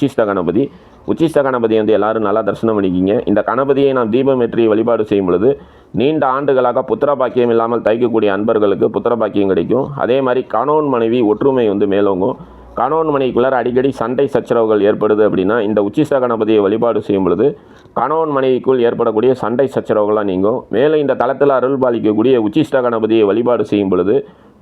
உச்சிஷ்ட கணபதி. உச்சிஷ்ட கணபதி வந்து எல்லாரும் நல்லா தரிசனம் பண்ணிக்கிங்க. இந்த கணபதியை நாம் தீபமேற்றி வழிபாடு செய்யும் பொழுது நீண்ட ஆண்டுகளாக புத்திர பாக்கியம் இல்லாமல் தைக்கக்கூடிய அன்பர்களுக்கு புத்திர பாக்கியம் கிடைக்கும். அதே மாதிரி கணவன் மனைவி ஒற்றுமை வந்து மேலோங்கும். கணவன் மனைவிக்குள்ளார் அடிக்கடி சண்டை சச்சரவுகள் ஏற்படுது அப்படின்னா இந்த உச்சிஷ்ட கணபதியை வழிபாடு செய்யும் பொழுது கணவன் மனைவிக்குள் ஏற்படக்கூடிய சண்டை சச்சரவுகளாக நீங்கும். மேலும் இந்த தளத்தில் அருள் பாலிக்கக்கூடிய உச்சிஷ்ட கணபதியை வழிபாடு செய்யும் பொழுது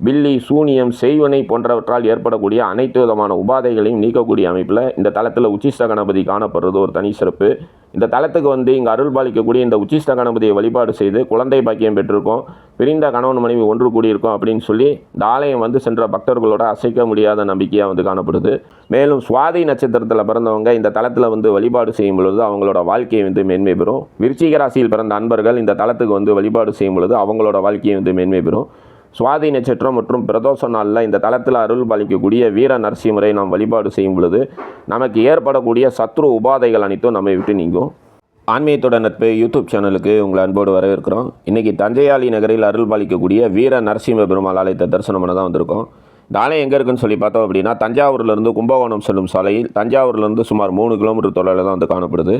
பில்லி சூனியம் செய்வனை போன்றவற்றால் ஏற்படக்கூடிய அனைத்து விதமான உபாதைகளையும் நீக்கக்கூடிய அமைப்பில் இந்த தளத்தில் உச்சிஷ்ட கணபதி காணப்படுறது ஒரு தனி சிறப்பு. இந்த தளத்துக்கு வந்து இங்கே அருள் பாலிக்கக்கூடிய இந்த உச்சிஷ்ட கணபதியை வழிபாடு செய்து குழந்தை பாக்கியம் பெற்றிருக்கோம். பிரிந்த கணவன் மனைவி ஒன்று கூடியிருக்கோம் அப்படின்னு சொல்லி இந்த ஆலயம் வந்து சென்ற பக்தர்களோட அசைக்க முடியாத நம்பிக்கையாக வந்து காணப்படுது. மேலும் சுவாதி நட்சத்திரத்தில் பிறந்தவங்க இந்த தளத்தில் வந்து வழிபாடு செய்யும் பொழுது அவங்களோட வாழ்க்கையை வந்து மேன்மை பெறும். விருச்சிக ராசியில் பிறந்த அன்பர்கள் இந்த தளத்துக்கு வந்து வழிபாடு செய்யும் பொழுது அவங்களோட வாழ்க்கையை வந்து மேன்மை பெறும். சுவாதி நட்சத்திரம் மற்றும் பிரதோஷ நாளில் இந்த தளத்தில் அருள் பாலிக்கக்கூடிய வீர நரசிம்மரை நாம் வழிபாடு செய்யும் பொழுது நமக்கு ஏற்படக்கூடிய சத்ரு உபாதைகள் அனைத்தும் நம்மை விட்டு நீங்கும். ஆன்மீகத்தோட நட்பு யூடியூப் சேனலுக்கு உங்களை அன்போடு வரவேற்கிறோம். இன்றைக்கி தஞ்சையாளி நகரில் அருள் பாலிக்கக்கூடிய வீர நரசிம்ம பெருமாள் ஆலயத்தை தரிசனம் பண்ண தான் வந்திருக்கோம். இந்த ஆலயம் எங்கே இருக்குன்னு சொல்லி பார்த்தோம் அப்படின்னா தஞ்சாவூர்லேருந்து கும்பகோணம் செல்லும் சாலையில் தஞ்சாவூர்லேருந்து சுமார் மூணு கிலோமீட்டர் தொலைவில் தான் வந்து காணப்படுது.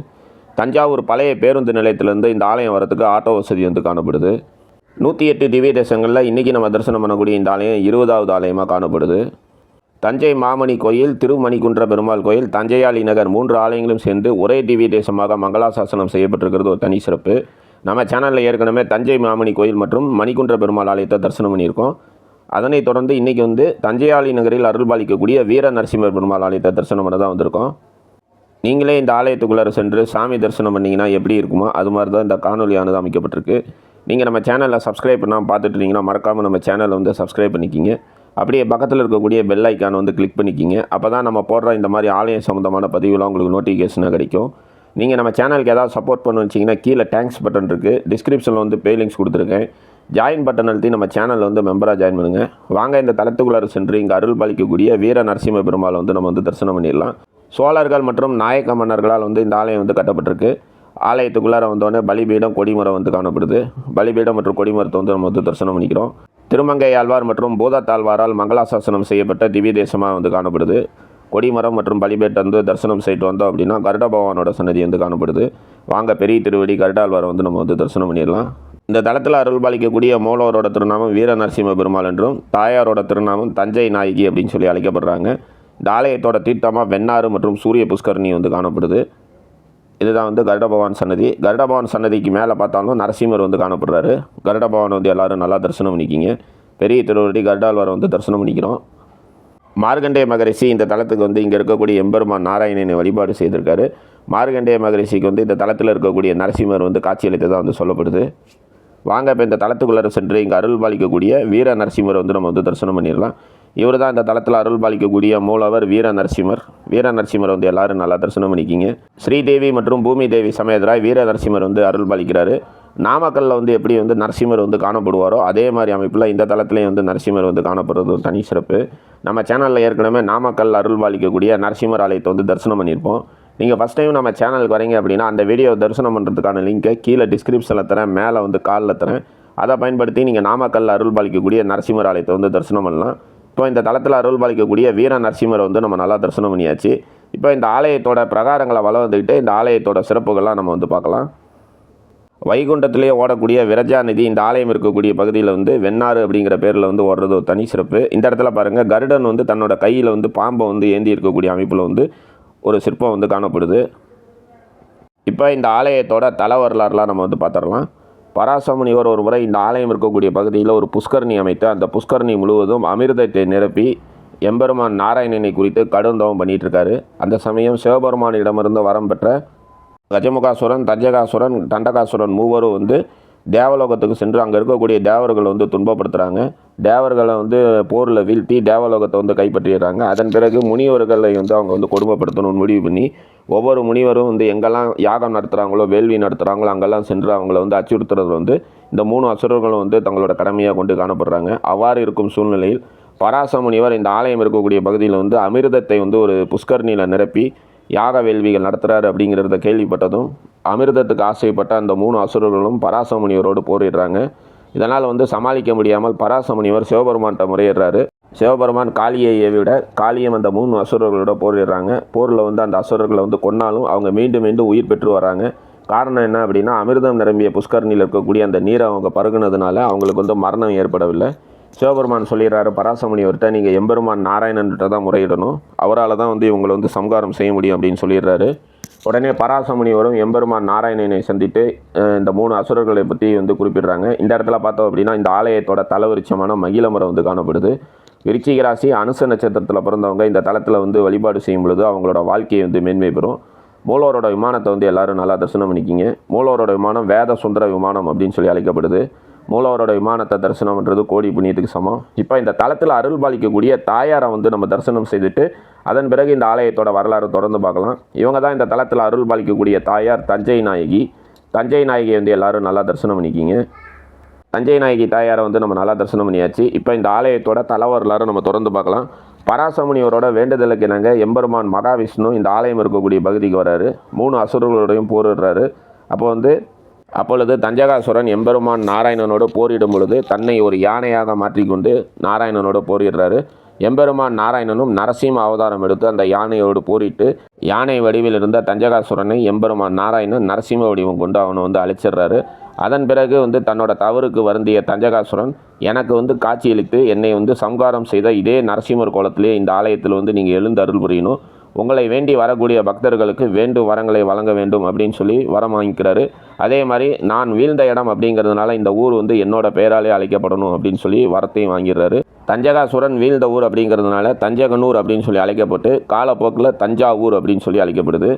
தஞ்சாவூர் பழைய பேருந்து நிலையத்திலேருந்து இந்த ஆலயம் வரத்துக்கு ஆட்டோ வசதி வந்து காணப்படுது. நூற்றி எட்டு திவ்ய தேசங்களில் இன்றைக்கி நம்ம தரிசனம் பண்ணக்கூடிய இந்த ஆலயம் இருபதாவது ஆலயமாக காணப்படுது. தஞ்சை மாமணி கோயில் திருமணிக்குன்ற பெருமாள் கோயில் தஞ்சையாளி நகர் மூன்று ஆலயங்களும் சேர்ந்து ஒரே திவ்ய தேசமாக மங்களாசாசனம் செய்யப்பட்டிருக்கிறது. ஒரு தனி சிறப்பு. நம்ம சேனலில் ஏற்கனவே தஞ்சை மாமணி கோயில் மற்றும் மணிக்குன்ற பெருமாள் ஆலயத்தை தரிசனம் பண்ணியிருக்கோம். அதனைத் தொடர்ந்து இன்றைக்கி வந்து தஞ்சையாளி நகரில் அருள் பாலிக்கக்கூடிய வீர நரசிம்மர் பெருமாள் ஆலயத்தை தரிசனம் பண்ண தான் வந்திருக்கோம். நீங்களே இந்த ஆலயத்துக்குள்ளார சென்று சாமி தரிசனம் பண்ணிங்கன்னா எப்படி இருக்குமோ அது மாதிரி தான் இந்த காணொலியானது அமைக்கப்பட்டிருக்கு நீங்கள் நம்ம சேனலில் சப்ஸ்கிரைப் பண்ணால் பார்த்துட்டு இருந்தீங்கன்னா மறக்காமல் நம்ம சேனலை வந்து சப்ஸ்கிரைப் பண்ணிக்கிங்க. அப்படியே பக்கத்தில் இருக்கக்கூடிய பெல் ஐக்கான் வந்து கிளிக் பண்ணிக்கிங்க. அப்போ தான் நம்ம போடுற இந்த மாதிரி ஆலயம் சம்மந்தமான பதிவுலாம் உங்களுக்கு நோட்டிஃபிகேஷனாக கிடைக்கும். நீங்கள் நம்ம சேனலுக்கு ஏதாவது சப்போர்ட் பண்ண வச்சிங்கன்னா கீழே தேங்க்ஸ் பட்டன் இருக்குது டிஸ்கிரிப்ஷனில் வந்து பே லிங்க்ஸ் கொடுத்துருக்கேன். ஜாயின் பட்டன் அழுத்தி நம்ம சேனலில் வந்து மெம்பராக ஜாயின் பண்ணுங்கள் வாங்க இந்த தளத்துக்குள்ளார சென்று இங்கே அருள் பாலிக்கக்கூடிய வீர நரசிம்ம பெருமாளை வந்து நம்ம வந்து தரிசனம் பண்ணிடலாம். சோழர்கள் மற்றும் நாயக்க மன்னர்களால் வந்து இந்த ஆலயம் வந்து கட்டப்பட்டிருக்கு. ஆலயத்துக்குள்ளார வந்தோடனே பலிபீடம் கொடிமரம் வந்து காணப்படுது. பலிபீடம் மற்றும் கொடிமரத்தை வந்து நம்ம வந்து தரிசனம் பண்ணிக்கிறோம். திருமங்கை ஆழ்வார் மற்றும் பூதத்தாழ்வாரால் மங்களாசாசனம் செய்யப்பட்ட திவ்ய தேசமாக வந்து காணப்படுது. கொடிமரம் மற்றும் பலிபேட்டை வந்து தரிசனம் செய்துட்டு வந்தோம் அப்படின்னா கருட பகவானோட சன்னதி வந்து காணப்படுது. வாங்க பெரிய திருவடி கருடாழ்வாரை வந்து நம்ம வந்து தரிசனம் பண்ணிடலாம். இந்த தளத்தில் அருள் பாலிக்கக்கூடிய மூலவரோட திருநாமம் வீர நரசிம்ம பெருமாள் என்றும் தாயாரோட திருநாமம் தஞ்சை நாயகி அப்படின்னு சொல்லி அழைக்கப்படுறாங்க. இந்த ஆலயத்தோட தீர்த்தமாக வெண்ணாறு மற்றும் சூரிய புஷ்கரணி வந்து காணப்படுது. இதுதான் வந்து கருடபவான் சன்னதி. கருடபவான் சன்னதிக்கு மேலே பார்த்தாலும் நரசிம்மர் வந்து காணப்படுறாரு. கருடபவான் வந்து எல்லோரும் நல்லா தரிசனம் பண்ணிக்கிங்க. பெரிய திருவடி கருடாழ்வாரை வந்து தரிசனம் பண்ணிக்கிறோம். மார்கண்டேய மகரிஷி இந்த தளத்துக்கு வந்து இங்கே இருக்கக்கூடிய எம்பெருமான் நாராயணனை வழிபாடு செய்திருக்காரு. மார்கண்டேய மகரிஷிக்கு வந்து இந்த தளத்தில் இருக்கக்கூடிய நரசிம்மர் வந்து காட்சியளித்ததாக வந்து சொல்லப்படுது. வாங்க இப்போ இந்த தளத்துக்குள்ளே சென்று இங்கே அருள் பாலிக்கக்கூடிய வீர நரசிம்மர் வந்து நம்ம வந்து தரிசனம் பண்ணிடலாம். இவர் தான் இந்த தளத்தில் அருள் பாலிக்கக்கூடிய மூலவர் வீர நரசிம்மர் வீர நரசிம்மர் வந்து எல்லாரும் நல்லா தரிசனம் பண்ணிக்கிங்க. ஸ்ரீதேவி மற்றும் பூமி தேவி சமேதராய் வீர நரசிம்மர் வந்து அருள் பாலிக்கிறாரு நாமக்கல்லில் வந்து எப்படி வந்து நரசிம்மர் வந்து காணப்படுவாரோ அதே மாதிரி அமைப்பில் இந்த தளத்துலேயும் வந்து நரசிம்மர் வந்து காணப்படுறது ஒரு தனி சிறப்பு. நம்ம சேனலில் ஏற்கனவே நாமக்கல் அருள் பாலிக்கக்கூடிய நரசிம்மர் ஆலயத்தை வந்து தரிசனம் பண்ணியிருப்போம். நீங்கள் ஃபஸ்ட் டைம் நம்ம சேனலுக்கு வரீங்க அப்படின்னா அந்த வீடியோ தரிசனம் பண்ணுறதுக்கான லிங்க்கை கீழே டிஸ்கிரிப்ஷனில் தரேன் மேலே வந்து காலில் தரேன். அதை பயன்படுத்தி நீங்கள் நாமக்கல் அருள் பாலிக்கக்கூடிய நரசிம்மர் ஆலயத்தை வந்து தரிசனம் பண்ணலாம். இப்போ இந்த தளத்தில் அருள் பாலிக்கக்கூடிய வீர நரசிம்மரை வந்து நம்ம நல்லா தரிசனம் பண்ணியாச்சு. இப்போ இந்த ஆலயத்தோட பிரகாரங்களை வளம் வந்துக்கிட்டு இந்த ஆலயத்தோட சிறப்புகள்லாம் நம்ம வந்து பார்க்கலாம். வைகுண்டத்திலே ஓடக்கூடிய விரஜா நிதி இந்த ஆலயம் இருக்கக்கூடிய பகுதியில் வந்து வெண்ணாறு அப்படிங்கிற பேரில் வந்து ஓடுறது ஒரு தனி சிறப்பு. இந்த இடத்துல பாருங்கள் கருடன் வந்து தன்னோட கையில் வந்து பாம்பை வந்து ஏந்தி இருக்கக்கூடிய அமைப்பில் வந்து ஒரு சிற்பம் வந்து காணப்படுது. இப்போ இந்த ஆலயத்தோட தல வரலாறுலாம் நம்ம வந்து பார்த்துடலாம். பராசமுனிவர் ஒரு முறை இந்த ஆலயம் இருக்கக்கூடிய பகுதியில் ஒரு புஷ்கரணி அமைத்து அந்த புஷ்கரணி முழுவதும் அமிர்தத்தை நிரப்பி எம்பெருமான் நாராயணனை குறித்து கடும் தவம் பண்ணிகிட்ருக்காரு அந்த சமயம் சிவபெருமானிடமிருந்து வரம் பெற்ற கஜமுகாசுரன் தஞ்சகாசுரன் தண்டகாசுரன் மூவரும் வந்து தேவலோகத்துக்கு சென்று அங்கே இருக்கக்கூடிய தேவர்கள் வந்து துன்பப்படுத்துகிறாங்க தேவர்களை வந்து போரில் வீழ்த்தி தேவலோகத்தை வந்து கைப்பற்றிடுறாங்க. அதன் பிறகு முனிவர்களை வந்து அவங்க வந்து கொடுமைப்படுத்தணும்னு முடிவு பண்ணி ஒவ்வொரு முனிவரும் வந்து எங்கெல்லாம் யாகம் நடத்துகிறாங்களோ வேள்வி நடத்துகிறாங்களோ அங்கெல்லாம் சென்று அவங்கள வந்து அச்சுறுத்துறது வந்து இந்த மூணு அசுரர்களும் வந்து தங்களோட கடமையாக கொண்டு காணப்படுறாங்க. அவ்வாறு இருக்கும் சூழ்நிலையில் பராச முனிவர் இந்த ஆலயம் இருக்கக்கூடிய பகுதியில் வந்து அமிர்தத்தை வந்து ஒரு புஷ்கரணியில் நிரப்பி யாக வேள்விகள் நடத்துகிறாரு அப்படிங்கிறத கேள்விப்பட்டதும் அமிர்தத்துக்கு ஆசைப்பட்ட அந்த மூணு அசுரர்களும் பராசமுனிவரோடு போரிடுறாங்க. இதனால் வந்து சமாளிக்க முடியாமல் பராசமுனிவர் சிவபெருமான்கிட்ட முறையிடுறாரு. சிவபெருமான் காளியை விட காளியம் அந்த மூணு அசுரர்களோட போரிடுறாங்க. போரில் வந்து அந்த அசுரர்களை வந்து கொன்னாலும் அவங்க மீண்டும் மீண்டும் உயிர் பெற்று வராங்க. காரணம் என்ன அப்படின்னா அமிர்தம் நிரம்பிய புஷ்கரணியில் இருக்கக்கூடிய அந்த நீரை அவங்க பருகுனதுனால அவங்களுக்கு வந்து மரணம் ஏற்படவில்லை. சிவபெருமான் சொல்லிடுறாரு பராசமுனிவர்கிட்ட நீங்கள் எம்பெருமான் நாராயணன்கிட்ட தான் முறையிடணும். அவரால் தான் வந்து இவங்களை வந்து சம்காரம் செய்ய முடியும் அப்படின்னு சொல்லிடுறாரு. உடனே பராசமுனிவரும் எம்பெருமான் நாராயணனை சந்தித்து இந்த மூணு அசுரர்களை பற்றி வந்து குறிப்பிடுறாங்க. இந்த இடத்துல பார்த்தோம் அப்படின்னா இந்த ஆலயத்தோட தலவரிச்சமான மகிழ மரம் வந்து காணப்படுது. விருச்சிக ராசி அனுச நட்சத்திரத்தில் பிறந்தவங்க இந்த தளத்தில் வந்து வழிபாடு செய்யும் பொழுது அவங்களோட வாழ்க்கையை வந்து மேன்மை பெறும். மூலவரோட விமானத்தை வந்து எல்லாரும் நல்லா தரிசனம் பண்ணிக்கிங்க. மூலவரோட விமானம் வேத சுந்தர விமானம் அப்படின்னு சொல்லி அழைக்கப்படுது. மூலவரோட விமானத்தை தரிசனம் பண்ணுறது கோடி புண்ணியத்துக்கு சமம். இப்போ இந்த தளத்தில் அருள் பாலிக்கக்கூடிய தாயாரை வந்து நம்ம தரிசனம் செய்துட்டு அதன் பிறகு இந்த ஆலயத்தோட வரலாறு தொடர்ந்து பார்க்கலாம். இவங்க தான் இந்த தளத்தில் அருள் பாலிக்கக்கூடிய தாயார் தஞ்சை நாயகி. தஞ்சை நாயகியை வந்து எல்லாரும் நல்லா தரிசனம் பண்ணிக்கிங்க. தஞ்சை நாயகி தாயாரை வந்து நம்ம நல்லா தரிசனம் பண்ணியாச்சு. இப்போ இந்த ஆலயத்தோட தல வரலாறு நம்ம தொடர்ந்து பார்க்கலாம். பராசமுனிவரோட வேண்டுதலுக்கு இணங்க எம்பெருமான் மகாவிஷ்ணு இந்த ஆலயம் இருக்கக்கூடிய பகுதிக்கு வராரு. மூணு அசுரர்களோடையும் போரிடுறாரு. அப்போ வந்து அப்பொழுது தஞ்சகாசுரன் எம்பெருமான் நாராயணனோடு போரிடும் பொழுது தன்னை ஒரு யானையாக மாற்றிக்கொண்டு நாராயணனோடு போரிடுறாரு. எம்பெருமான் நாராயணனும் நரசிம்ம அவதாரம் எடுத்து அந்த யானையோடு போரிட்டு யானை வடிவில் இருந்த தஞ்சகாசுரனை எம்பெருமான் நாராயணன் நரசிம்ம வடிவம் கொண்டு அவனை வந்து அழிச்சிடுறாரு. அதன் பிறகு வந்து தன்னோட தவறுக்கு வருந்திய தஞ்சகாசுரன் எனக்கு வந்து காட்சியளித்து என்னை வந்து சம்காரம் செய்த இதே நரசிம்மர் கோலத்திலே இந்த ஆலயத்தில் வந்து நீங்கள் எழுந்து அருள் புரியணும். உங்களை வேண்டி வரக்கூடிய பக்தர்களுக்கு வேண்டும் வரங்களை வழங்க வேண்டும் அப்படின்னு சொல்லி வரம் வாங்கிக்கிறாரு. அதே மாதிரி நான் வீழ்ந்த இடம் அப்படிங்கிறதுனால இந்த ஊர் வந்து என்னோட பெயராலே அழைக்கப்படணும் அப்படின்னு சொல்லி வரத்தையும் வாங்கிடுறாரு. தஞ்சகாசுரன் வீழ்ந்த ஊர் அப்படிங்கிறதுனால தஞ்சகனூர் அப்படின்னு சொல்லி அழைக்கப்பட்டு காலப்போக்கில் தஞ்சாவூர் அப்படின்னு சொல்லி அழைக்கப்படுது.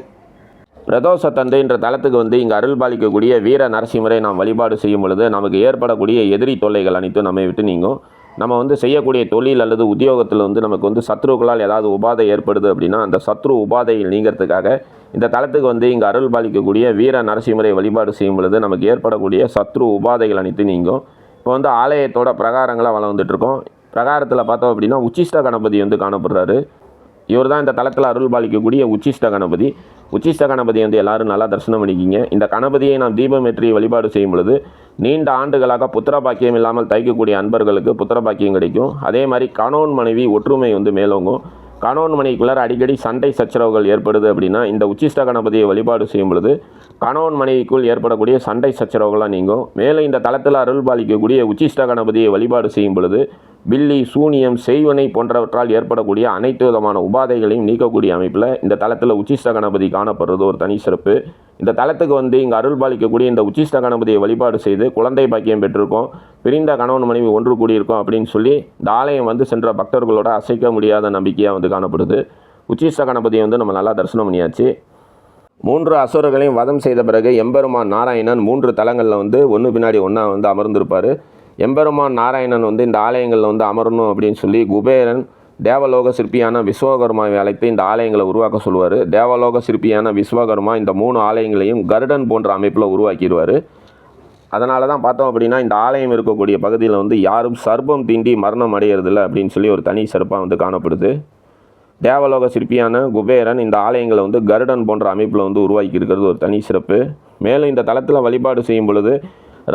பிரதோஷ தந்தைன்ற தளத்துக்கு வந்து இங்கே அருள் பாலிக்கக்கூடிய வீர நரசிம்மரை நாம் வழிபாடு செய்யும் பொழுது நமக்கு ஏற்படக்கூடிய எதிரி தொல்லைகள் அனைத்தும் நம்மை விட்டு நீங்கும். நம்ம வந்து செய்யக்கூடிய தொழில் அல்லது உத்தியோகத்தில் வந்து நமக்கு வந்து சத்ருக்களால் ஏதாவது உபாதை ஏற்படுது அப்படின்னா அந்த சத்ரு உபாதையில் நீங்கிறதுக்காக இந்த தலத்துக்கு வந்து இங்கே அருள் பாலிக்கக்கூடிய வீர நரசிம்மரை வழிபாடு செய்யும் பொழுது நமக்கு ஏற்படக்கூடிய சத்ரு உபாதைகள் அனைத்து நீங்கும். இப்போ வந்து ஆலயத்தோட பிரகாரங்களாக வளர்ந்துட்டுருக்கோம் பிரகாரத்தில் பார்த்தோம் அப்படின்னா உச்சிஷ்ட கணபதி வந்து காணப்படுறாரு. இவர் தான் இந்த தளத்தில் அருள் பாலிக்கக்கூடிய உச்சிஷ்ட கணபதி. உச்சிஷ்ட கணபதி வந்து எல்லாரும் நல்லா தரிசனம் பண்ணிக்கிங்க. இந்த கணபதியை நாம் தீபம் ஏற்றி வழிபாடு செய்யும் பொழுது நீண்ட ஆண்டுகளாக புத்திர பாக்கியம் இல்லாமல் தைக்கக்கூடிய அன்பர்களுக்கு புத்திர பாக்கியம் கிடைக்கும். அதே மாதிரி கணவன் மனைவி ஒற்றுமை வந்து மேலோங்கும். கணவன் மனைவிக்குள்ளார அடிக்கடி சண்டை சச்சரவுகள் ஏற்படுது அப்படின்னா இந்த உச்சிஷ்ட கணபதியை வழிபாடு செய்யும் பொழுது கணவன் மனைவிக்குள் ஏற்படக்கூடிய சண்டை சச்சரவுகளாக நீங்கும். மேலும் இந்த தளத்தில் அருள் பாலிக்கக்கூடிய உச்சிஷ்ட கணபதியை வழிபாடு செய்யும் பொழுது பில்லி சூனியம் செய்வனை போன்றவற்றால் ஏற்படக்கூடிய அனைத்து விதமான உபாதைகளையும் நீக்கக்கூடிய அமைப்பில் இந்த தளத்தில் உச்சிஷ்ட கணபதி காணப்படுறது ஒரு தனி சிறப்பு. இந்த தளத்துக்கு வந்து இங்கே அருள் பாலிக்கக்கூடிய இந்த உச்சிஷ்ட கணபதியை வழிபாடு செய்து குழந்தை பாக்கியம் பெற்றிருக்கோம். பிரிந்த கணவன் மனைவி ஒன்று கூடியிருக்கோம் அப்படின்னு சொல்லி இந்த ஆலயம் வந்து சென்ற பக்தர்களோட அசைக்க முடியாத நம்பிக்கையாக வந்து காணப்படுது. உச்சிஷ்ட கணபதியை வந்து நம்ம நல்லா தரிசனம் பண்ணியாச்சு. மூன்று அசுரர்களையும் வதம் செய்த பிறகு எம்பெருமான் நாராயணன் மூன்று தலங்களில் வந்து ஒன்று பின்னாடி ஒன்றா வந்து அமர்ந்திருப்பார். எம்பெருமான் நாராயணன் வந்து இந்த ஆலயங்களில் வந்து அமரணும் அப்படின்னு சொல்லி குபேரன் தேவலோக சிற்பியான விஸ்வகர்மாவை அழைத்து இந்த ஆலயங்களை உருவாக்க சொல்லுவார். தேவலோக சிற்பியான விஸ்வகர்மா இந்த மூணு ஆலயங்களையும் கருடன் போன்ற அமைப்பில் உருவாக்கிடுவார். அதனால தான் பார்த்தோம் அப்படின்னா இந்த ஆலயம் இருக்கக்கூடிய பகுதியில் வந்து யாரும் சர்ப்பம் தீண்டி மரணம் அடையிறதில்ல அப்படின்னு சொல்லி ஒரு தனி சிறப்பாக வந்து காணப்படுது. தேவலோக சிற்பியான குபேரன் இந்த ஆலயங்களை வந்து கருடன் போன்ற அமைப்பில் வந்து உருவாக்கி இருக்கிறது ஒரு தனி சிறப்பு. மேலும் இந்த தளத்தில் வழிபாடு செய்யும் பொழுது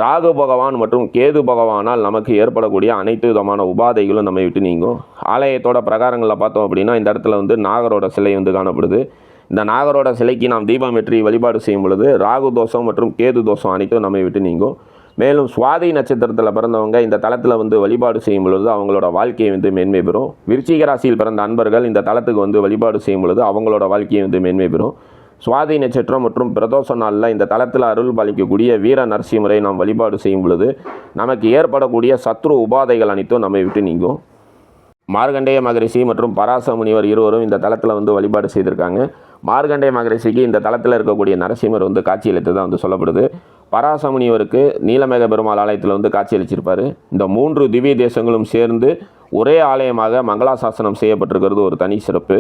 ராகு பகவான் மற்றும் கேது பகவானால் நமக்கு ஏற்படக்கூடிய அனைத்து விதமான உபாதைகளும் நம்மை விட்டு நீங்கும். ஆலயத்தோட பிரகாரங்களில் பார்த்தோம் அப்படின்னா இந்த இடத்துல வந்து நாகரோட சிலை வந்து காணப்படுது. இந்த நாகரோட சிலைக்கு நாம் தீபம் வெற்றி வழிபாடு செய்யும் பொழுது ராகு தோஷம் மற்றும் கேது தோஷம் அனைத்தும் நம்மை விட்டு நீங்கும். மேலும் சுவாதி நட்சத்திரத்தில் பிறந்தவங்க இந்த தளத்தில் வந்து வழிபாடு செய்யும் பொழுது அவங்களோட வாழ்க்கையை வந்து மேன்மை பெறும். விருச்சிக ராசியில் பிறந்த அன்பர்கள் இந்த தளத்துக்கு வந்து வழிபாடு செய்யும் பொழுது அவங்களோட வாழ்க்கையை வந்து மேன்மை பெறும். சுவாதி நட்சத்திரம் மற்றும் பிரதோஷ நாளில் இந்த தளத்தில் அருள் பாலிக்கக்கூடிய வீர நரசிம்மரை நாம் வழிபாடு செய்யும் பொழுது நமக்கு ஏற்படக்கூடிய சத்ரு உபாதைகள் அனைத்தும் நம்மை விட்டு நீங்கும். மார்கண்டேய மகரிஷி மற்றும் பராச முனிவர் இருவரும் இந்த தளத்தில் வந்து வழிபாடு செய்திருக்காங்க. மார்கண்டேய மகரிஷிக்கு இந்த தளத்தில் இருக்கக்கூடிய நரசிம்மர் வந்து காட்சியளித்ததாக வந்து சொல்லப்படுது. பராச முனிவருக்கு நீலமேக பெருமாள் ஆலயத்தில் வந்து காட்சியளிச்சிருப்பார். இந்த மூன்று திவ்ய தேசங்களும் சேர்ந்து ஒரே ஆலயமாக மங்களாசாசனம் செய்யப்பட்டிருக்கிறது ஒரு தனி சிறப்பு.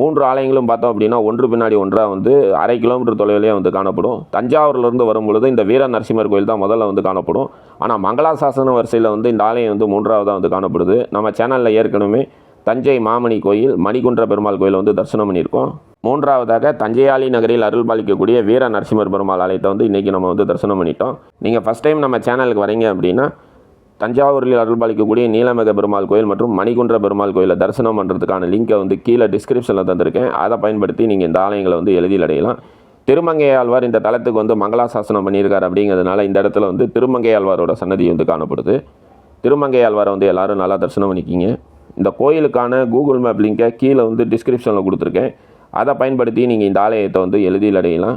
மூன்று ஆலயங்களும் பார்த்தோம் அப்படின்னா ஒன்று பின்னாடி ஒன்றாக வந்து அரை கிலோமீட்டர் தொலைவிலே வந்து காணப்படும். தஞ்சாவூர்லேருந்து வரும்பொழுது இந்த வீர நரசிம்மர் கோயில் தான் முதல்ல வந்து காணப்படும். ஆனால் மங்களாசாசன வரிசையில் வந்து இந்த ஆலயம் வந்து மூன்றாவதாக வந்து காணப்படுது. நம்ம சேனலில் ஏற்கனவே தஞ்சை மாமணி கோயில் மணிகுன்ற பெருமாள் கோயில் வந்து தரிசனம் பண்ணியிருக்கோம். மூன்றாவதாக தஞ்சையாளி நகரில் அருள் பாலிக்கக்கூடிய வீர நரசிம்மர் பெருமாள் ஆலயத்தை வந்து இன்றைக்கி நம்ம வந்து தரிசனம் பண்ணிட்டோம். நீங்கள் ஃபஸ்ட் டைம் நம்ம சேனலுக்கு வரீங்க அப்படின்னா தஞ்சாவூரில் அருள்பாலிக்கக்கூடிய நீலமேக பெருமாள் கோயில் மற்றும் மணிகுன்ற பெருமாள் கோயிலை தரிசனம் பண்ணுறதுக்கான லிங்கை வந்து கீழே டிஸ்கிரிப்ஷனில் தந்திருக்கேன். அதை பயன்படுத்தி நீங்கள் இந்த ஆலயங்களை வந்து எழுதியில் அடையலாம். திருமங்கையாழ்வார் இந்த தலத்துக்கு வந்து மங்களாசாசனம் பண்ணியிருக்கார் அப்படிங்கிறதுனால இந்த இடத்துல வந்து திருமங்கையாழ்வாரோட சன்னதி வந்து காணப்படுது. திருமங்கையாழ்வாரை வந்து எல்லாரும் நல்லா தரிசனம் பண்ணிக்கிங்க. இந்த கோயிலுக்கான கூகுள் மேப் லிங்கை கீழே வந்து டிஸ்கிரிப்ஷனில் கொடுத்துருக்கேன். அதை பயன்படுத்தி நீங்கள் இந்த ஆலயத்தை வந்து எழுதியில் அடையலாம்.